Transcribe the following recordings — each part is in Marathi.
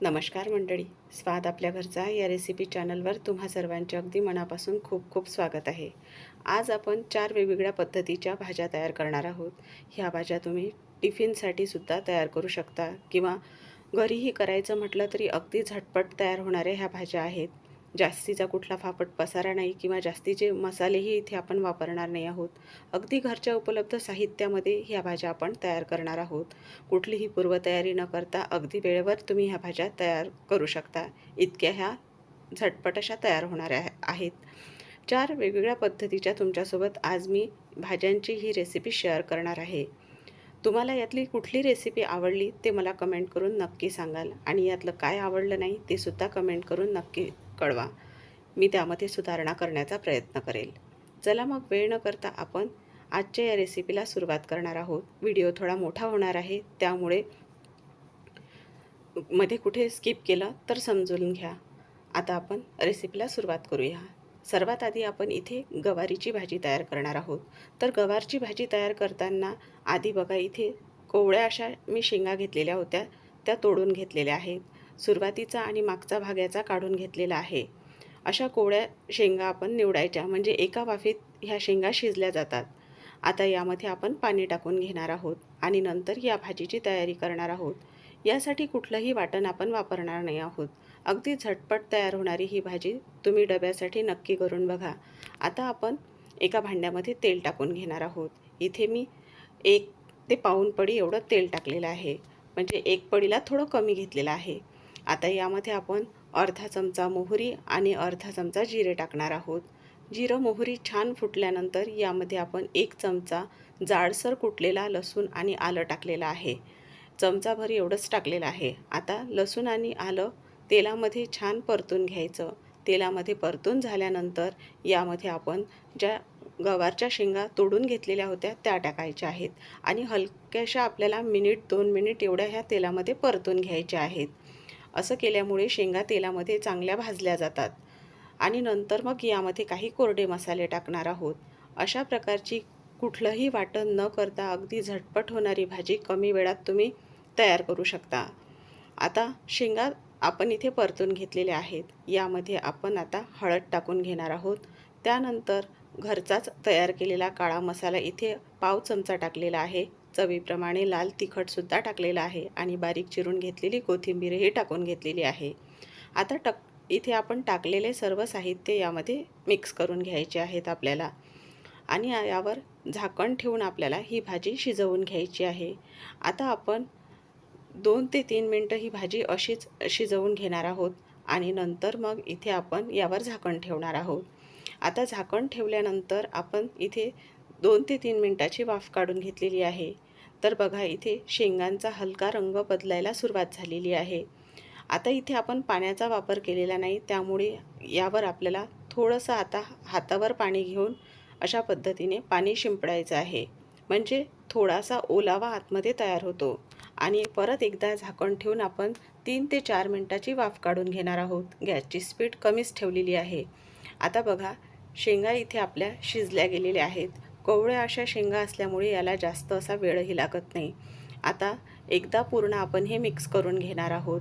नमस्कार मंडळी. स्वाद आपल्या घरचा या रेसिपी चॅनलवर तुम्हा सर्वांचे अगदी मनापासून खूप खूप स्वागत आहे. आज आपण चार वेगवेगळ्या पद्धतीच्या भाज्या तयार करणार आहोत. ह्या भाज्या तुम्ही टिफिनसाठी सुद्धा तयार करू शकता किंवा घरीही करायचं म्हटलं तरी अगदी झटपट तयार होणाऱ्या ह्या भाज्या आहेत. जास्तीचा कुठला फापट पसारा नाही किंवा जास्तीचे मसालेही इथे आपण वापरणार नाही आहोत. अगदी घरच्या उपलब्ध साहित्यामध्ये ह्या भाज्या आपण तयार करणार आहोत. कुठलीही पूर्वतयारी न करता अगदी वेळेवर तुम्ही ह्या भाज्या तयार करू शकता. इतक्या ह्या झटपट अशा तयार होणाऱ्या आहेत. चार वेगवेगळ्या पद्धतीच्या तुमच्यासोबत आज मी भाज्यांची ही रेसिपी शेअर करणार आहे. तुम्हाला यातली कुठली रेसिपी आवडली ते मला कमेंट करून नक्की सांगाल. आणि यातलं काय आवडलं नाही ते सुद्धा कमेंट करून नक्की कळवा. मी त्यामध्ये सुधारणा करण्याचा प्रयत्न करेल. चला मग वेळ न करता आपण आजच्या या रेसिपीला सुरुवात करणार आहोत. व्हिडिओ थोडा मोठा होणार आहे त्यामुळे मध्ये कुठे स्किप केलं तर समजून घ्या. आता आपण रेसिपीला सुरुवात करूया. सर्वात आधी आपण इथे गवारीची भाजी तयार करणार आहोत. तर गवारची भाजी तयार करताना आधी बघा इथे कोवळ्या अशा मी शेंगा घेतलेल्या होत्या त्या तोडून घेतलेल्या आहेत. सुरुवातीचा आणि मागचा भाग याचा काढून घेतलेला आहे. अशा कोवळ्या शेंगा आपण निवडायच्या म्हणजे एका वाफेत ह्या शेंगा शिजल्या जातात. आता यामध्ये आपण पाणी टाकून घेणार आहोत आणि नंतर या भाजीची तयारी करणार आहोत. यासाठी कुठलंही वाटण आपण वापरणार नाही आहोत. अगदी झटपट तयार होणारी ही भाजी तुम्ही डब्यासाठी नक्की करून बघा. आता आपण एका भांड्यामध्ये तेल टाकून घेणार आहोत. इथे मी एक ते पाऊण पडी एवढं तेल टाकलेलं आहे. म्हणजे एक पडीला थोडं कमी घेतलेलं आहे. आता यामध्ये आपण अर्धा चमचा मोहरी आणि अर्धा चमचा जिरे टाकणार आहोत. जिरं मोहरी छान फुटल्यानंतर यामध्ये आपण एक चमचा जाडसर कुटलेला लसूण आणि आलं टाकलेलं आहे. चमचाभर एवढंच टाकलेलं आहे. आता लसूण आणि आलं तेलामध्ये छान परतून घ्यायचं. तेलामध्ये परतून झाल्यानंतर यामध्ये आपण ज्या गवारच्या शेंगा तोडून घेतलेल्या होत्या त्या टाकायच्या आहेत आणि हलक्याशा आपल्याला मिनिट दोन मिनिट एवढ्या ह्या तेलामध्ये परतून घ्यायच्या आहेत. असं केल्यामुळे शेंगा तेलामध्ये चांगल्या भाजल्या जातात. आणि नंतर मग यामध्ये काही कोरडे मसाले टाकणार आहोत. अशा प्रकारची कुठलंही वाटण न करता अगदी झटपट होणारी भाजी कमी वेळात तुम्ही तयार करू शकता. आता शेंगा आपण इथे परतून घेतलेल्या आहेत. यामध्ये आपण आता हळद टाकून घेणार आहोत. त्यानंतर घरचाच तयार केलेला काळा मसाला इथे पाव चमचा टाकलेला आहे. चवीप्रमाणे लाल तिखटसुद्धा टाकलेलं आहे आणि बारीक चिरून घेतलेली कोथिंबीरही टाकून घेतलेली आहे. आता टक इथे आपण टाकलेले सर्व साहित्य यामध्ये मिक्स करून घ्यायचे आहेत आपल्याला. आणि यावर झाकण ठेवून आपल्याला ही भाजी शिजवून घ्यायची आहे. आता आपण दोन ते तीन मिनटं ही भाजी अशीच शिजवून घेणार आहोत आणि नंतर मग इथे आपण यावर झाकण ठेवणार आहोत. आता झाकण ठेवल्यानंतर आपण इथे दोन ते तीन मिनटाची वाफ काढून घेतलेली आहे. तर बघा इथे शेंगांचा हलका रंग बदलायला सुरुवात झालेली आहे. आता इथे आपण पाण्याचा वापर केलेला नाही त्यामुळे यावर आपल्याला थोडंसं आता हातावर पाणी घेऊन अशा पद्धतीने पाणी शिंपडायचं आहे. म्हणजे थोडासा ओलावा आतमध्ये तयार होतो आणि परत एकदा झाकण ठेवून आपण तीन ते चार मिनटाची वाफ काढून घेणार आहोत. गॅसची स्पीड कमीच ठेवलेली आहे. आता बघा शेंगा इथे आपल्या शिजल्या गेलेल्या आहेत. कोवळ्या अशा शेंगा असल्यामुळे याला जास्त असा वेळही लागत नाही. आता एकदा पूर्ण आपण हे मिक्स करून घेणार आहोत.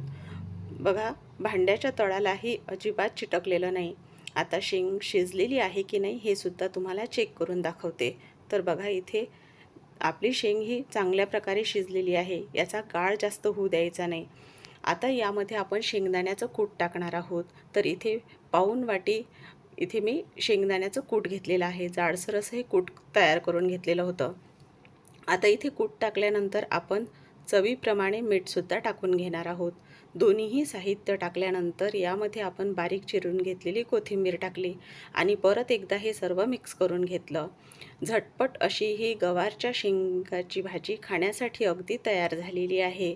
बघा भांड्याच्या तळालाही अजिबात चिटकलेलं नाही. आता शेंग शिजलेली आहे की नाही हे सुद्धा तुम्हाला चेक करून दाखवते. तर बघा इथे आपली शेंग ही चांगल्या प्रकारे शिजलेली आहे. याचा गाळ जास्त होऊ द्यायचा नाही. आता यामध्ये आपण शेंगदाण्याचं कूट टाकणार आहोत. तर इथे पाऊन वाटी इथे मी शेंगदाण्याचं कूट घेतलेलं आहे. जाडसर असं हे कूट तयार करून घेतलेलं होतं. आता इथे कूट टाकल्यानंतर आपण चवीप्रमाणे मीठसुद्धा टाकून घेणार आहोत. दोन्हीही साहित्य टाकल्यानंतर यामध्ये आपण बारीक चिरून घेतलेली कोथिंबीर टाकली आणि परत एकदा हे सर्व मिक्स करून घेतलं. झटपट अशी ही गवारच्या शेंगाची भाजी खाण्यासाठी अगदी तयार झालेली आहे.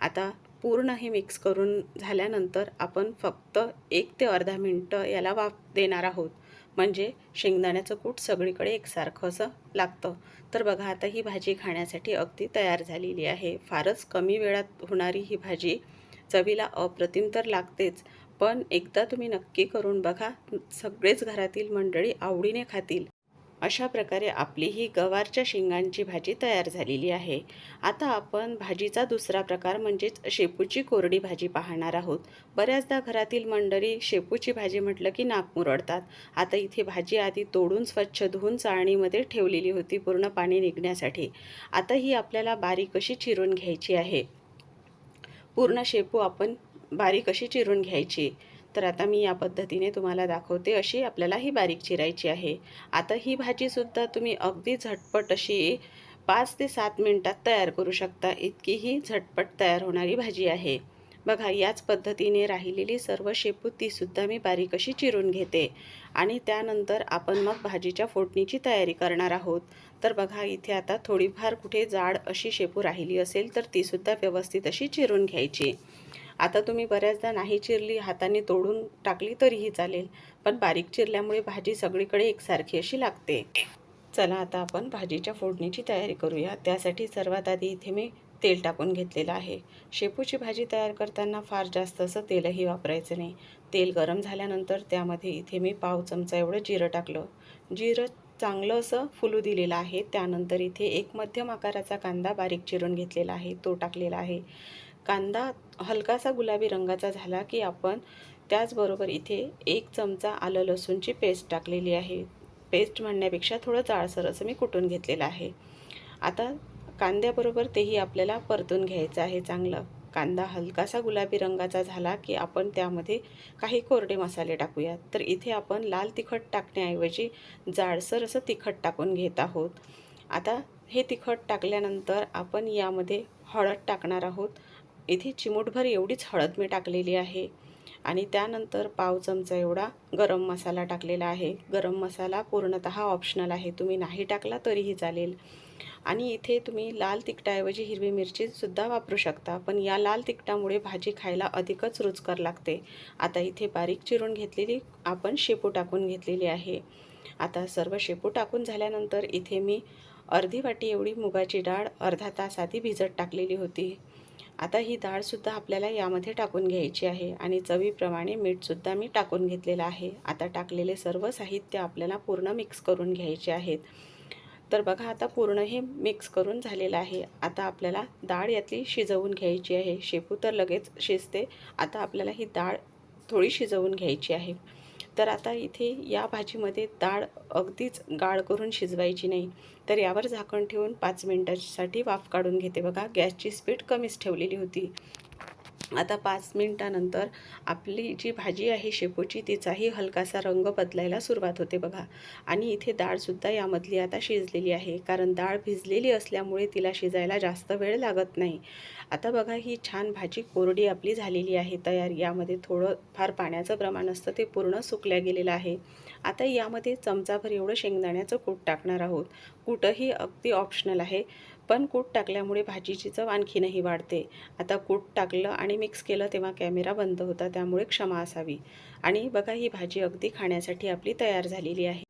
आता पूर्ण हे मिक्स करून झाल्यानंतर आपण फक्त एक ते अर्धा मिनटं याला वाफ देणार आहोत. म्हणजे शेंगदाण्याचं कूट सगळीकडे एकसारखं असं लागतं. तर बघा आता ही भाजी खाण्यासाठी अगदी तयार झालेली आहे. फारच कमी वेळात होणारी ही भाजी चवीला अप्रतिम तर लागतेच. पण एकदा तुम्ही नक्की करून बघा. सगळेच घरातील मंडळी आवडीने खातील. अशा प्रकारे आपली ही गवारच्या शेंगांची भाजी तयार झालेली आहे. आता आपण भाजीचा दुसरा प्रकार म्हणजेच शेपूची कोरडी भाजी पाहणार आहोत. बऱ्याचदा घरातील मंडळी शेपूची भाजी म्हटलं की नाक मुरडतात. आता इथे भाजी आधी तोडून स्वच्छ धुवून चाळणीमध्ये ठेवलेली होती पूर्ण पाणी निघण्यासाठी. आता ही आपल्याला बारीक अशी चिरून घ्यायची आहे. पूर्ण शेपू आपण बारीक अशी चिरून घ्यायची. तर आता मी या पद्धतीने तुम्हाला दाखवते अशी आपल्याला ही बारीक चिरायची आहे. आता ही भाजीसुद्धा तुम्ही अगदी झटपट अशी पाच ते सात मिनटात तयार करू शकता. इतकी ही झटपट तयार होणारी भाजी आहे. बघा याच पद्धतीने राहिलेली सर्व शेपू तीसुद्धा मी बारीक अशी चिरून घेते. आणि त्यानंतर आपण मग भाजीच्या फोडणीची तयारी करणार आहोत. तर बघा इथे आता थोडीफार कुठे जाड अशी शेपू राहिली असेल तर तीसुद्धा व्यवस्थित अशी चिरून घ्यायची. आता तुम्ही बऱ्याचदा नाही चिरली हाताने तोडून टाकली तरीही चालेल. पण बारीक चिरल्यामुळे भाजी सगळीकडे एकसारखी अशी लागते. चला आता आपण भाजीच्या फोडणीची तयारी करूया. त्यासाठी सर्वात आधी इथे मी तेल टाकून घेतलेलं आहे. शेपूची भाजी तयार करताना फार जास्त असं तेलही वापरायचं नाही. तेल गरम झाल्यानंतर त्यामध्ये इथे मी पाव चमचा एवढं जिरं टाकलं. जिरं चांगलं असं फुलू दिलेलं आहे. त्यानंतर इथे एक मध्यम आकाराचा कांदा बारीक चिरून घेतलेला आहे. तो टाकलेला आहे. कांदा हलकासा गुलाबी रंगाचा झाला की आपण त्याचबरोबर इथे एक चमचा आलं लसूणची पेस्ट टाकलेली आहे. पेस्ट म्हणण्यापेक्षा थोडं जाळसर असं मी कुटून घेतलेलं आहे. आता कांद्याबरोबर तेही आपल्याला परतून घ्यायचं आहे चांगलं. कांदा हलकासा गुलाबी रंगाचा झाला की आपण त्यामध्ये काही कोरडे मसाले टाकूयात. तर इथे आपण लाल तिखट टाकण्याऐवजी जाडसर असं तिखट टाकून घेत आहोत. आता हे तिखट टाकल्यानंतर आपण यामध्ये हळद टाकणार आहोत. इथे चिमूटभर एवढीच हळद मी टाकलेली आहे. आणि त्यानंतर पाव चमचा एवढा गरम मसाला टाकलेला आहे. गरम मसाला पूर्णत ऑप्शनल आहे. तुम्ही नाही टाकला तरीही चालेल. आणि इथे तुम्ही लाल तिखटाऐवजी हिरवी मिरचीसुद्धा वापरू शकता. पण या लाल तिखटामुळे भाजी खायला अधिकच रुचकर लागते. आता इथे बारीक चिरून घेतलेली आपण शेपू टाकून घेतलेली आहे. आता सर्व शेपू टाकून झाल्यानंतर इथे मी अर्धी वाटी एवढी मुगाची डाळ अर्धा तास आधी भिजत टाकलेली होती. आता ही डाळसुद्धा आपल्याला यामध्ये टाकून घ्यायची आहे आणि चवीप्रमाणे मीठसुद्धा मी टाकून घेतलेलं आहे. आता टाकलेले सर्व साहित्य आपल्याला पूर्ण मिक्स करून घ्यायचे आहेत. तर बघा आता पूर्ण हे मिक्स करून झालेलं आहे. आता आपल्याला डाळ यातली शिजवून घ्यायची आहे. शेपू तर लगेच शिजते. आता आपल्याला ही डाळ थोडी शिजवून घ्यायची आहे. तर आता इथे या भाजीमध्ये डाळ अगदीच गाळ करून शिजवायची नाही. तर यावर झाकण ठेवून पाच मिनटासाठी वाफ काढून घेते. बघा गॅसची स्पीड कमीच ठेवलेली होती. आता पाच मिनटानंतर आपली जी भाजी आहे शेपूची तिचाही हलकासा रंग बदलायला सुरुवात होते बघा. आणि इथे डाळसुद्धा यामधली आता शिजलेली आहे. कारण डाळ भिजलेली असल्यामुळे तिला शिजायला जास्त वेळ लागत नाही. आता बघा ही छान भाजी कोरडी आपली झालेली आहे. तयार यामध्ये थोडं फार पाण्याचं प्रमाण असतं ते पूर्ण सुकल्या गेलेलं आहे. आता यामध्ये चमचाभर एवढं शेंगदाण्याचं कूट टाकणार आहोत. कूटही अगदी ऑप्शनल आहे. पण कूट टाकल्यामुळे भाजीची चव आणखीनही वाढते. आता कूट टाकलं आणि मिक्स केलं तेव्हा कॅमेरा बंद होता त्यामुळे क्षमा असावी. आणि बघा ही भाजी अगदी खाण्यासाठी आपली तयार झालेली आहे.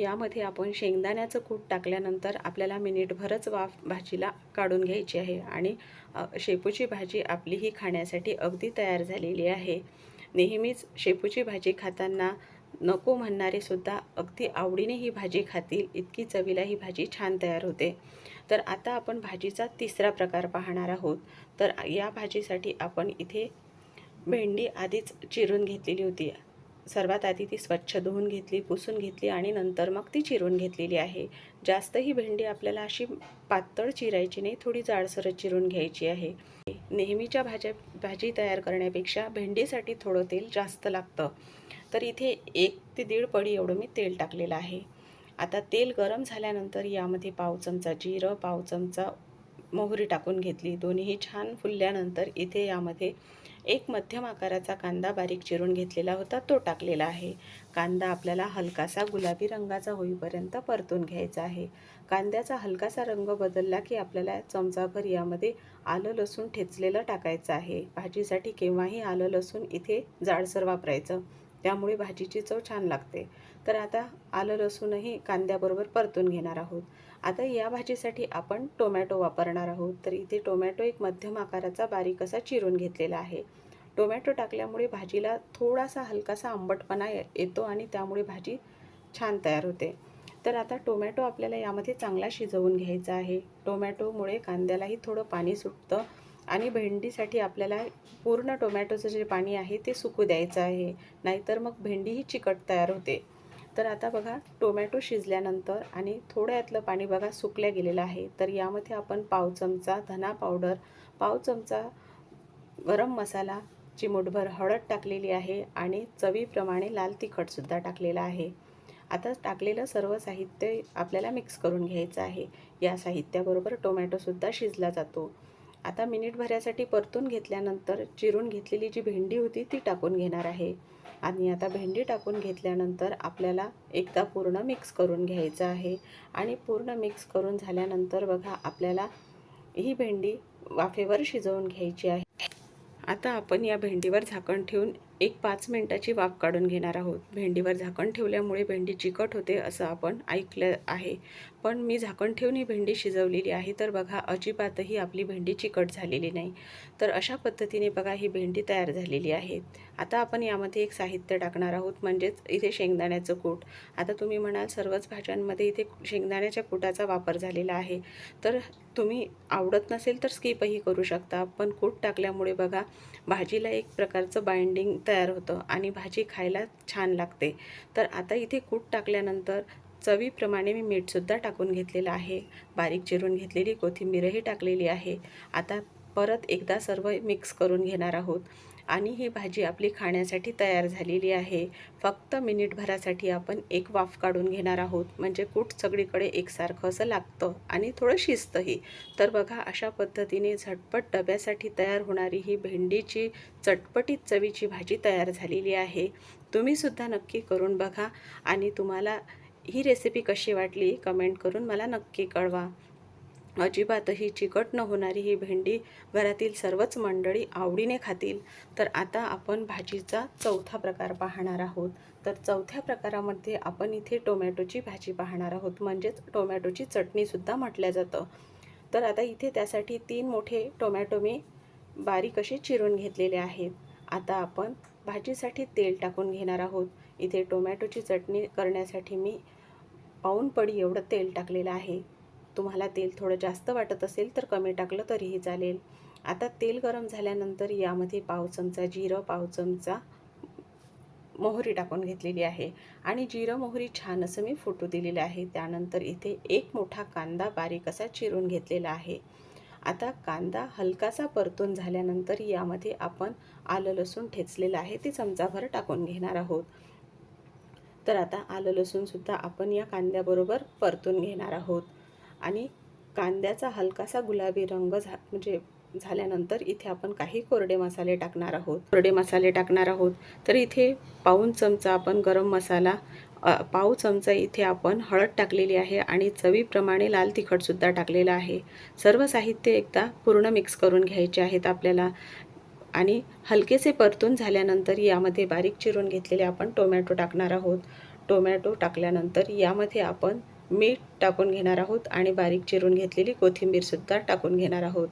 यामध्ये आपण शेंगदाण्याचं कूट टाकल्यानंतर आपल्याला मिनिटभरच वाफ भाजीला काढून घ्यायची आहे आणि शेपूची भाजी आपली ही खाण्यासाठी अगदी तयार झालेली आहे. नेहमीच शेपूची भाजी खाताना नको म्हणणारे सुद्धा अगदी आवडीने ही भाजी खातील इतकी चवीला ही भाजी छान तयार होते. तर आता आपण भाजीचा तिसरा प्रकार पाहणार आहोत. तर या भाजीसाठी आपण इथे भेंडी आधीच चिरून घेतलेली होती. सर्वात आधी ती स्वच्छ धुवून घेतली पुसून घेतली आणि नंतर मग ती चिरून घेतलेली आहे. जास्त ही भेंडी आपल्याला अशी पातळ चिरायची नाही थोडी जाडसर चिरून घ्यायची आहे. नेहमीच्या भाज्या भाजी तयार करण्यापेक्षा भेंडीसाठी थोडं तेल जास्त लागतं. तर इथे एक ते दीड पडी एवढं मी तेल टाकलेलं आहे. आता तेल गरम झाल्यानंतर यामध्ये पाव चमचा जिरं पाव चमचा मोहरी टाकून घेतली. दोन्हीही छान फुलल्यानंतर इथे यामध्ये एक मध्यम आकाराचा कांदा बारीक चिरून घेतलेला होता. तो टाकलेला आहे. कांदा आपल्याला हलकासा गुलाबी रंगाचा होईपर्यंत परतून घ्यायचा आहे. कांद्याचा हलकासा रंग बदलला की आपल्याला चमचाभर यामध्ये आलं लसूण ठेचलेलं टाकायचं आहे. भाजीसाठी केव्हाही आलं लसूण इथे जाडसर वापरायचं. त्यामुळे भाजीची चव छान लागते. तर आता आलं लसूणही कांद्याबरोबर परतून घेणार आहोत. आता या भाजीसाठी आपण टोमॅटो वापरणार आहोत. तर इथे टोमॅटो एक मध्यम आकाराचा बारीक असा चिरून घेतलेला आहे. टोमॅटो टाकल्यामुळे भाजीला थोडासा हलकासा आंबटपणा येतो आणि त्यामुळे भाजी छान तयार होते. तर आता टोमॅटो आपल्याला यामध्ये चांगला शिजवून घ्यायचा आहे. टोमॅटोमुळे कांद्यालाही थोडं पाणी सुटतं आणि भेंडीसाठी आपल्याला पूर्ण टोमॅटोचं जे पाणी आहे ते सुकू द्यायचं आहे. नाहीतर मग भेंडी ही चिकट तयार होते. तर आता बघा टोमॅटो शिजल्यानंतर आणि थोडं यातलं पाणी बघा सुकल्या गेलेलं आहे. तर यामध्ये आपण पाव चमचा धना पावडर पाव चमचा गरम मसाला चिमूटभर हळद टाकलेली आहे आणि चवीप्रमाणे लाल तिखटसुद्धा टाकलेलं आहे. आता टाकलेलं सर्व साहित्य आपल्याला मिक्स करून घ्यायचं आहे. या साहित्याबरोबर टोमॅटोसुद्धा शिजला जातो. आता मिनिटभरासाठी परतून घेतल्यानंतर चिरून घेतलेली जी भेंडी होती ती टाकून घेणार आहे. आणि आता भेंडी टाकून घेतल्यानंतर आपल्याला एकदा पूर्ण मिक्स करून घ्यायचं आहे. आणि पूर्ण मिक्स करून झाल्यानंतर बघा आपल्याला ही भेंडी वाफेवर शिजवून घ्यायची आहे. आता आपण या भेंडीवर झाकण ठेवून एक पाच मिनटाची वाफ काढून घेणार आहोत. भेंडीवर झाकण ठेवल्यामुळे भेंडी चिकट होते असं आपण ऐकलं आहे. पण मी झाकण ठेवून ही भेंडी शिजवलेली आहे तर बघा अजिबातही आपली भेंडी चिकट झालेली नाही. तर अशा पद्धतीने बघा ही भेंडी तयार झालेली आहे. आता आपण यामध्ये एक साहित्य टाकणार आहोत म्हणजेच इथे शेंगदाण्याचं कूट. आता तुम्ही म्हणाल सर्वच भाज्यांमध्ये इथे शेंगदाण्याच्या कुटाचा वापर झालेला आहे. तर तुम्ही आवडत नसेल तर स्किपही करू शकता पण कूट टाकल्यामुळे बघा भाजीला एक प्रकारचं बाइंडिंग तयार होतं आणि भाजी खायला छान लागते. तर आता इथे कूट टाकल्यानंतर चवीप्रमाणे मी मीठसुद्धा टाकून घेतलेलं आहे. बारीक चिरून घेतलेली कोथिंबीरही टाकलेली आहे. आता परत एकदा सर्व मिक्स करून घेणार आहोत. आणि ही भाजी आपली खाण्यासाठी तयार झालेली आहे. फक्त मिनिटभरासाठी आपण एक वाफ काढून घेणार आहोत. म्हणजे कूट सगळीकडे एकसारखं असं लागतं आणि थोडं शिजतंही. तर बघा अशा पद्धतीने झटपट डब्यासाठी तयार होणारी ही भेंडीची चटपटीत चवीची भाजी तयार झालेली आहे. तुम्हीसुद्धा नक्की करून बघा. आणि तुम्हाला ही रेसिपी कशी वाटली कमेंट करून मला नक्की कळवा. अजिबातही चिकट न होणारी ही भेंडी घरातील सर्वच मंडळी आवडीने खातील. तर आता आपण भाजीचा चौथा प्रकार पाहणार आहोत. तर चौथ्या प्रकारामध्ये आपण इथे टोमॅटोची भाजी पाहणार आहोत. म्हणजेच टोमॅटोची चटणीसुद्धा म्हटल्या जातं. तर आता इथे त्यासाठी तीन मोठे टोमॅटो मी बारीक असे चिरून घेतलेले आहेत. आता आपण भाजीसाठी तेल टाकून घेणार आहोत. इथे टोमॅटोची चटणी करण्यासाठी मी पाऊन पडी एवढं तेल टाकलेलं आहे. तुम्हाला तेल थोडं जास्त वाटत असेल तर कमी टाकलं तरीही चालेल. आता तेल गरम झाल्यानंतर यामध्ये पाव चमचा जिरं पाव चमचा मोहरी टाकून घेतलेली आहे. आणि जिरं मोहरी छान असं मी फोटो दिलेलं आहे. त्यानंतर इथे एक मोठा कांदा बारीक असा चिरून घेतलेला आहे. आता कांदा हलकासा परतून झाल्यानंतर यामध्ये आपण आलं लसूण ठेचलेलं आहे. ते चमचाभर टाकून घेणार आहोत. तर आता आलं लसूणसुद्धा आपण या कांद्याबरोबर परतून घेणार आहोत. आणि कांद्याचा हलकासा गुलाबी रंग झा म्हणजे झाल्यानंतर इथे आपण काही कोरडे मसाले टाकणार आहोत. कोरडे मसाले टाकणार आहोत. तर इथे पाऊन चमचा आपण गरम मसाला पाव चमचा इथे आपण हळद टाकलेली आहे आणि चवीप्रमाणे लाल तिखटसुद्धा टाकलेलं आहे. सर्व साहित्य एकदा पूर्ण मिक्स करून घ्यायचे आहेत आपल्याला. आणि हलकेसे परतून झाल्यानंतर यामध्ये बारीक चिरून घेतलेले आपण टोमॅटो टाकणार आहोत. टोमॅटो टाकल्यानंतर यामध्ये आपण मीठ टाकून घेणार आहोत आणि बारीक चिरून घेतलेली कोथिंबीरसुद्धा टाकून घेणार आहोत.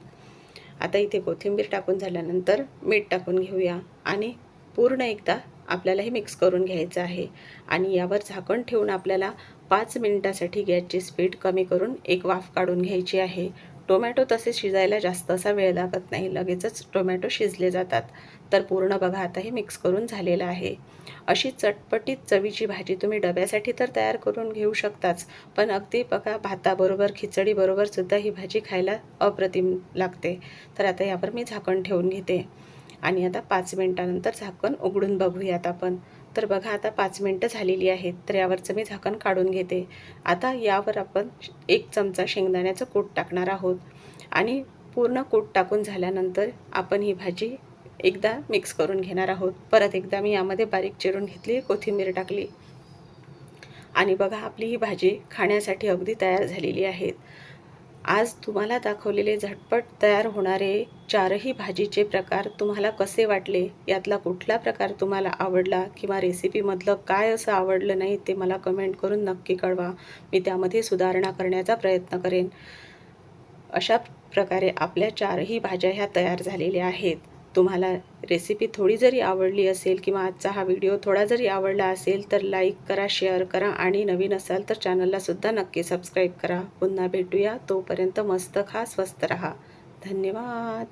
आता इथे कोथिंबीर टाकून झाल्यानंतर मीठ टाकून घेऊया आणि पूर्ण एकदा आपल्याला हे मिक्स करून घ्यायचं आहे. आणि यावर झाकण ठेवून आपल्याला पाच मिनिटासाठी गॅसची स्पीड कमी करून एक वाफ काढून घ्यायची आहे. टोमॅटो तसे शिजायला जास्त असा वेळ लागत नाही. लगेचच टोमॅटो शिजले जातात. तर पूर्ण बघा आता हे मिक्स करून झालेलं आहे. अशी चटपटीत चवीची भाजी तुम्ही डब्यासाठी तर तयार करून घेऊ शकताच. पण अगदी बघा भाताबरोबर खिचडीबरोबरसुद्धा ही भाजी खायला अप्रतिम लागते. तर आता यावर मी झाकण ठेवून घेते. आणि आता पाच मिनटानंतर झाकण उघडून बघूयात आपण. तर बघा आता पाच मिनटं झालेली आहेत तर यावरचं मी झाकण काढून घेते. आता यावर आपण एक चमचा शेंगदाण्याचं कूट टाकणार आहोत. आणि पूर्ण कूट टाकून झाल्यानंतर आपण ही भाजी एकदा मिक्स करून घेणार आहोत. परत एकदा मी यामध्ये बारीक चिरून घेतली कोथिंबीर टाकली. आणि बघा आपली ही भाजी खाण्यासाठी अगदी तयार झालेली आहेत आज तुम्हाला दाखवलेले झटपट तयार होणारे चारही भाजीचे प्रकार तुम्हाला कसे वाटले? यातला कुठला प्रकार तुम्हाला आवडला किंवा रेसिपीमधलं काय असं आवडलं नाही ते मला कमेंट करून नक्की कळवा. मी त्यामध्ये सुधारणा करण्याचा प्रयत्न करेन. अशा प्रकारे आपल्या चारही भाज्या ह्या तयार झालेल्या आहेत. तुम्हाला रेसिपी थोडी जरी आवडली असेल किंवा आजचा हा व्हिडिओ थोडा जरी आवडला असेल तर लाईक करा शेअर करा आणि नवीन असाल तर चॅनललासुद्धा नक्की सबस्क्राईब करा. पुन्हा भेटूया. तोपर्यंत मस्त खा स्वस्त रहा. धन्यवाद.